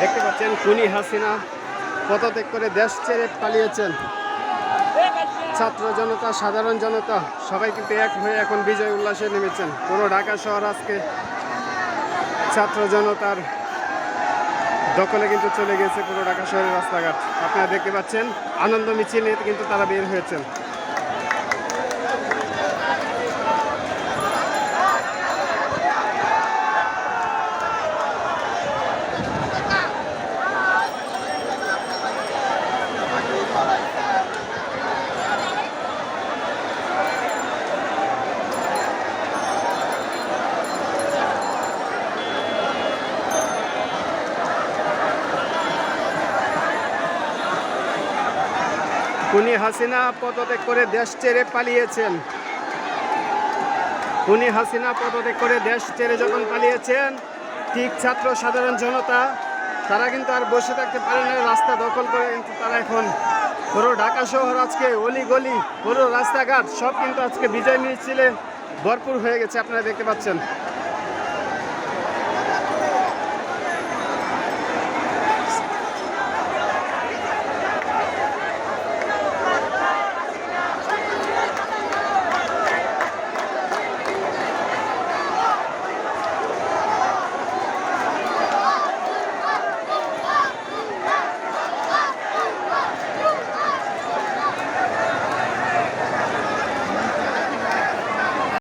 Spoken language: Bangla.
দেখতে পাচ্ছেন খুনি হাসিনা পদত্যাগ করে দেশ ছেড়ে পালিয়েছেন। ছাত্র জনতা, সাধারণ জনতা, সবাই কিন্তু এক হয়ে এখন বিজয় উল্লাসে নেমেছেন। পুরো ঢাকা শহর আজকে ছাত্র জনতার দখলে কিন্তু চলে গেছে পুরো ঢাকা শহরের রাস্তাঘাট। আপনারা দেখতে পাচ্ছেন, আনন্দ মিছিল নিয়ে কিন্তু তারা বের হয়েছেন। খুনি হাসিনা পদত্যাগ করে দেশ ছেড়ে পালিয়েছেন। খুনি হাসিনা পদত্যাগ করে দেশ ছেড়ে যখন পালিয়েছেন, ঠিক ছাত্র সাধারণ জনতা, তারা কিন্তু আর বসে থাকতে পারে না, রাস্তা দখল করে কিন্তু তারা এখন পুরো ঢাকা শহর আজকে অলি গলি, পুরো রাস্তাঘাট সব কিন্তু আজকে বিজয় মিছিলে ভরপুর হয়ে গেছে, আপনারা দেখতে পাচ্ছেন।